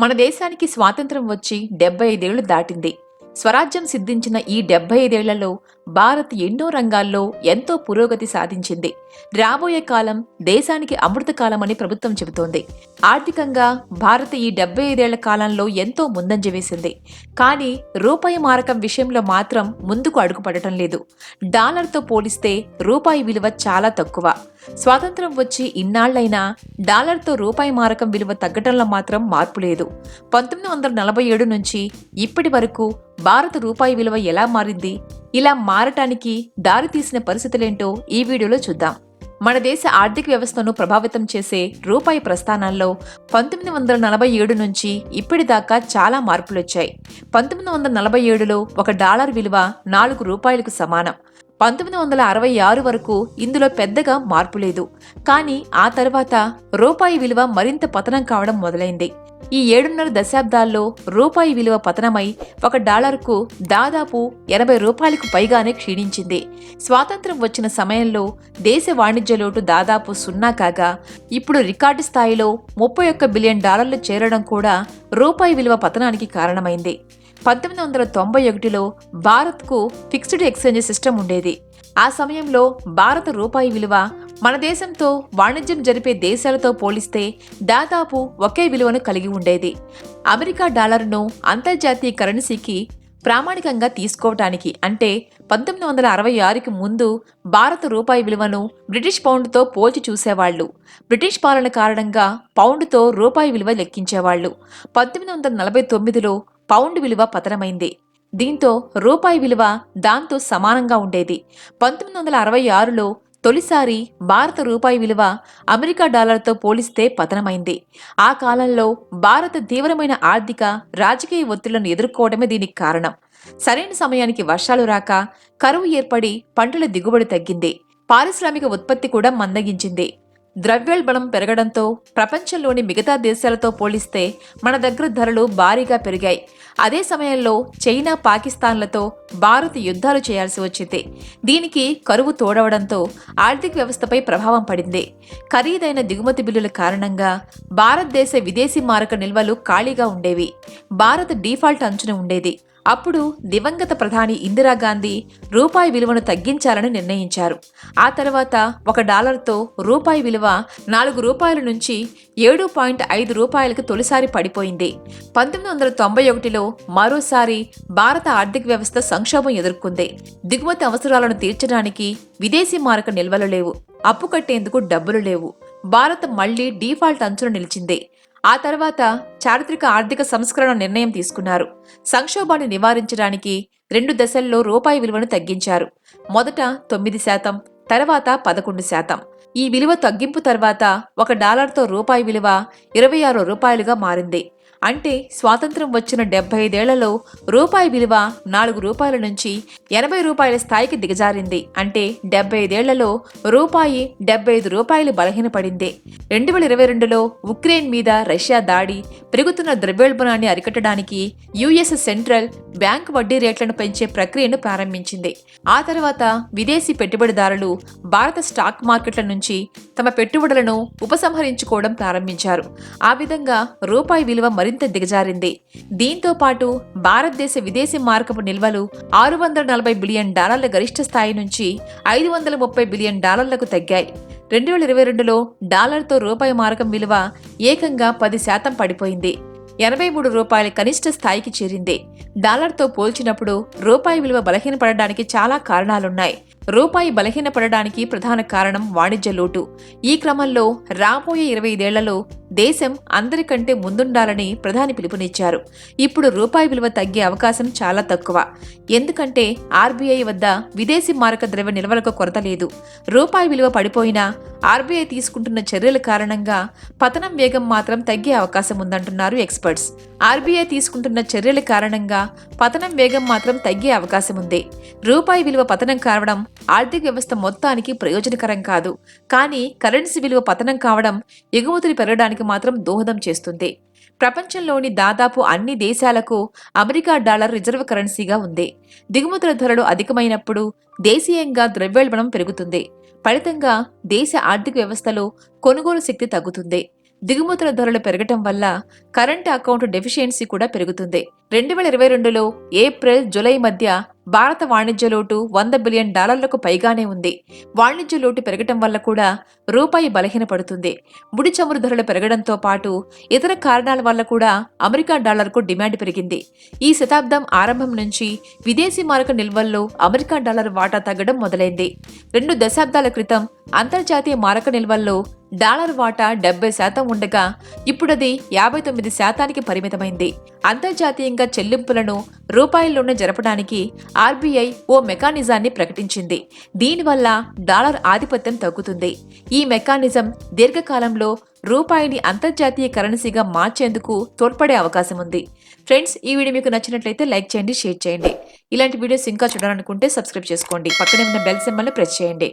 మన దేశానికి స్వాతంత్రం వచ్చి డెబ్బై ఐదేళ్ళు దాటింది. స్వరాజ్యం సిద్ధించిన ఈ డెబ్బై ఐదేళ్ళలో భారత్ ఎన్నో రంగాల్లో ఎంతో పురోగతి సాధించింది. రాబోయే కాలం దేశానికి అమృతకాలమని ప్రభుత్వం చెబుతోంది. ఆర్థికంగా భారత్ ఈ డెబ్బై ఐదేళ్ళ కాలంలో ఎంతో ముందంజ వేసింది. కానీ రూపాయి మారకం విషయంలో మాత్రం ముందుకు అడుగుపడటం లేదు. డాలర్తో పోలిస్తే రూపాయి విలువ చాలా తక్కువ. స్వాతంత్రం వచ్చి ఇన్నాళ్ళైనా డాలర్తో రూపాయి మారకం విలువ తగ్గటంలో మాత్రం మార్పు లేదు. పంతొమ్మిది వందల నలభై ఏడు నుంచి ఇప్పటి వరకు భారత రూపాయి విలువ ఎలా మారింది? ఇలా మారటానికి దారితీసిన పరిస్థితులేంటో ఈ వీడియోలో చూద్దాం. మన దేశ ఆర్థిక వ్యవస్థను ప్రభావితం చేసే రూపాయి ప్రస్థానాల్లో పంతొమ్మిది వందల నలభై ఏడు నుంచి ఇప్పటిదాకా చాలా మార్పులొచ్చాయి. పంతొమ్మిది వందల నలభై ఏడులో ఒక డాలర్ విలువ నాలుగు రూపాయలకు సమానం. పంతొమ్మిది వందల అరవై ఆరు వరకు ఇందులో పెద్దగా మార్పు లేదు. కానీ ఆ తర్వాత రూపాయి విలువ మరింత పతనం కావడం మొదలైంది. ఈ ఏడున్నర దశాబ్దాల్లో రూపాయి విలువ పతనమై ఒక డాలర్కు దాదాపు ఎనభై రూపాయలకు పైగానే క్షీణించింది. స్వాతంత్రం వచ్చిన సమయంలో దేశ వాణిజ్య లోటు దాదాపు సున్నా కాగా ఇప్పుడు రికార్డు స్థాయిలో ముప్పై ఒక్క బిలియన్ డాలర్లు చేరడం కూడా రూపాయి విలువ పతనానికి కారణమైంది. పంతొమ్మిది వందల తొంభై ఒకటిలో భారత్కు ఫిక్స్డ్ ఎక్స్చేంజ్ సిస్టమ్ ఉండేది. ఆ సమయంలో భారత రూపాయి విలువ మన దేశంతో వాణిజ్యం జరిపే దేశాలతో పోలిస్తే దాదాపు ఒకే విలువను కలిగి ఉండేది. అమెరికా డాలర్ను అంతర్జాతీయ కరెన్సీకి ప్రామాణికంగా తీసుకోవటానికి అంటే పంతొమ్మిది వందల అరవై ఆరుకి ముందు భారత రూపాయి విలువను బ్రిటిష్ పౌండ్తో పోల్చి చూసేవాళ్ళు బ్రిటిష్ పాలన కారణంగా పౌండ్తో రూపాయి విలువ లెక్కించేవాళ్ళు పంతొమ్మిది వందల నలభై తొమ్మిదిలో పౌండ్ విలువ పతనమైంది. దీంతో రూపాయి విలువ దాంతో సమానంగా ఉండేది. పంతొమ్మిది వందల అరవై ఆరులో తొలిసారి భారత రూపాయి విలువ అమెరికా డాలర్తో పోలిస్తే పతనమైంది. ఆ కాలంలో భారత తీవ్రమైన ఆర్థిక రాజకీయ ఒత్తిళ్ళను ఎదుర్కోవడమే దీనికి కారణం. సరైన సమయానికి వర్షాలు రాక కరువు ఏర్పడి పంటల దిగుబడి తగ్గింది. పారిశ్రామిక ఉత్పత్తి కూడా మందగించింది. ద్రవ్యోల్బణం పెరగడంతో ప్రపంచంలోని మిగతా దేశాలతో పోలిస్తే మన దగ్గర ధరలు భారీగా పెరిగాయి. అదే సమయంలో చైనా పాకిస్తాన్లతో భారత్ యుద్ధాలు చేయాల్సి వచ్చింది. దీనికి కరువు తోడవడంతో ఆర్థిక వ్యవస్థపై ప్రభావం పడింది. ఖరీదైన దిగుమతి బిల్లుల కారణంగా భారతదేశ విదేశీ మారక నిల్వలు ఖాళీగా ఉండేవి. భారత్ డిఫాల్ట్ అంచున ఉండేది. అప్పుడు దివంగత ప్రధాని ఇందిరాగాంధీ రూపాయి విలువను తగ్గించాలని నిర్ణయించారు. ఆ తర్వాత ఒక డాలర్తో రూపాయి విలువ నాలుగు రూపాయల నుంచి ఏడు పాయింట్ ఐదు రూపాయలకు తొలిసారి పడిపోయింది. పంతొమ్మిది వందల తొంభై ఒకటిలో మరోసారి భారత ఆర్థిక వ్యవస్థ సంక్షోభం ఎదుర్కొంది. దిగుమతి అవసరాలను తీర్చడానికి విదేశీ మారక నిల్వలు లేవు. అప్పు కట్టేందుకు డబ్బులు లేవు. భారత్ మళ్ళీ డీఫాల్ట్ అంచున నిలిచింది. ఆ తర్వాత చారిత్రక ఆర్థిక సంస్కరణ నిర్ణయం తీసుకున్నారు. సంక్షోభాన్ని నివారించడానికి రెండు దశల్లో రూపాయి విలువను తగ్గించారు. మొదట తొమ్మిది శాతం తర్వాత పదకొండు శాతం. ఈ విలువ తగ్గింపు తర్వాత ఒక డాలర్తో రూపాయి విలువ ఇరవై ఆరు రూపాయలుగా మారింది. అంటే స్వాతంత్రం వచ్చిన డెబ్బై ఐదేళ్ళలో రూపాయి విలువ నాలుగు రూపాయల నుంచి ఎనభై రూపాయల స్థాయికి దిగజారింది. అంటే డెబ్బై ఐదేళ్ళలో రూపాయి డెబ్బై ఐదు రూపాయలు బలహీనపడింది. రెండు వేల ఇరవై రెండులో ఉక్రెయిన్ మీద రష్యా దాడి పెరుగుతున్న ద్రవ్యోల్బణాన్ని అరికట్టడానికి యుఎస్ సెంట్రల్ బ్యాంక్ వడ్డీ రేట్లను పెంచే ప్రక్రియను ప్రారంభించింది. ఆ తర్వాత విదేశీ పెట్టుబడిదారులు భారత స్టాక్ మార్కెట్ల నుంచి తమ పెట్టుబడులను ఉపసంహరించుకోవడం ప్రారంభించారు. ఆ విధంగా రూపాయి విలువ మరింత దిగజారింది. దీంతో పాటు భారతదేశ విదేశీ మార్కపు నిల్వలు ఆరు వందల నలభై బిలియన్ డాలర్ల గరిష్ట స్థాయి నుంచి ఐదు వందల ముప్పై బిలియన్ డాలర్లకు తగ్గాయి. రెండు వేల ఇరవై రెండులో డాలర్తో రూపాయి మారకం విలువ ఏకంగా పది శాతం పడిపోయింది. ఎనభై మూడు రూపాయల కనిష్ట స్థాయికి చేరింది. డాలర్తో పోల్చినప్పుడు రూపాయి విలువ బలహీనపడడానికి చాలా కారణాలున్నాయి. రూపాయి బలహీనపడడానికి ప్రధాన కారణం వాణిజ్య లోటు. ఈ క్రమంలో రాబోయే ఇరవై ఐదేళ్ళలో దేశం అందరికంటే ముందుండాలని ప్రధాని పిలుపునిచ్చారు. ఇప్పుడు రూపాయి విలువ తగ్గే అవకాశం చాలా తక్కువ. ఎందుకంటే ఆర్బీఐ వద్ద విదేశీ మారక ద్రవ్య నిల్వలకు కొరత లేదు. రూపాయి విలువ పడిపోయినా ఆర్బీఐ తీసుకుంటున్న చర్యల కారణంగా పతనం వేగం మాత్రం తగ్గే అవకాశం ఉందంటున్నారు ఎక్స్పర్ట్స్. ఆర్బీఐ తీసుకుంటున్న చర్యల కారణంగా పతనం వేగం మాత్రం తగ్గే అవకాశం ఉంది. రూపాయి విలువ పతనం కావడం ఆర్థిక వ్యవస్థ మొత్తానికి ప్రయోజనకరం కాదు. కానీ కరెన్సీ విలువ పతనం కావడం ఎగుమతులు పెరగడానికి మాత్రం దోహదం చేస్తుంది. ప్రపంచంలోని దాదాపు అన్ని దేశాలకు అమెరికా డాలర్ రిజర్వ్ కరెన్సీగా ఉంది. దిగుమతుల ధరలు అధికమైనప్పుడు దేశీయంగా ద్రవ్యోల్బణం పెరుగుతుంది. ఫలితంగా దేశ ఆర్థిక వ్యవస్థలో కొనుగోలు శక్తి తగ్గుతుంది. దిగుమతుల ధరలు పెరగటం వల్ల కరెంట్ అకౌంట్ డెఫిషియన్సీ కూడా పెరుగుతుంది. రెండు వేల ఇరవై రెండులో ఏప్రిల్ జులై మధ్య భారత వాణిజ్య లోటు వంద బిలియన్ డాలర్లకు పైగానే ఉంది. వాణిజ్య లోటు పెరగటం వల్ల కూడా రూపాయి బలహీనపడుతుంది. ముడి చమురు ధరలు పెరగడంతో పాటు ఇతర కారణాల వల్ల కూడా అమెరికా డాలర్కు డిమాండ్ పెరిగింది. ఈ శతాబ్దం ఆరంభం నుంచి విదేశీ మారక నిల్వల్లో అమెరికా డాలర్ వాటా తగ్గడం మొదలైంది. రెండు దశాబ్దాల క్రితం అంతర్జాతీయ మారక నిల్వల్లో డాలర్ వాటా డెబ్బై శాతం ఉండగా ఇప్పుడది యాభై తొమ్మిది శాతానికి పరిమితమైంది. అంతర్జాతీయంగా చెల్లింపులను రూపాయల్లోనే జరపడానికి ఆర్బీఐ ఓ మెకానిజాన్ని ప్రకటించింది. దీనివల్ల డాలర్ ఆధిపత్యం తగ్గుతుంది. ఈ మెకానిజం దీర్ఘకాలంలో రూపాయిని అంతర్జాతీయ కరెన్సీగా మార్చేందుకు తోడ్పడే అవకాశం ఉంది. ఫ్రెండ్స్ ఈ వీడియో మీకు నచ్చినట్లయితే లైక్ చేయండి షేర్ చేయండి. ఇలాంటి వీడియోస్ ఇంకా చూడాలనుకుంటే సబ్స్క్రైబ్ చేసుకోండి. పక్కనే ఉన్న బెల్ సింబల్ని ప్రెస్ చేయండి.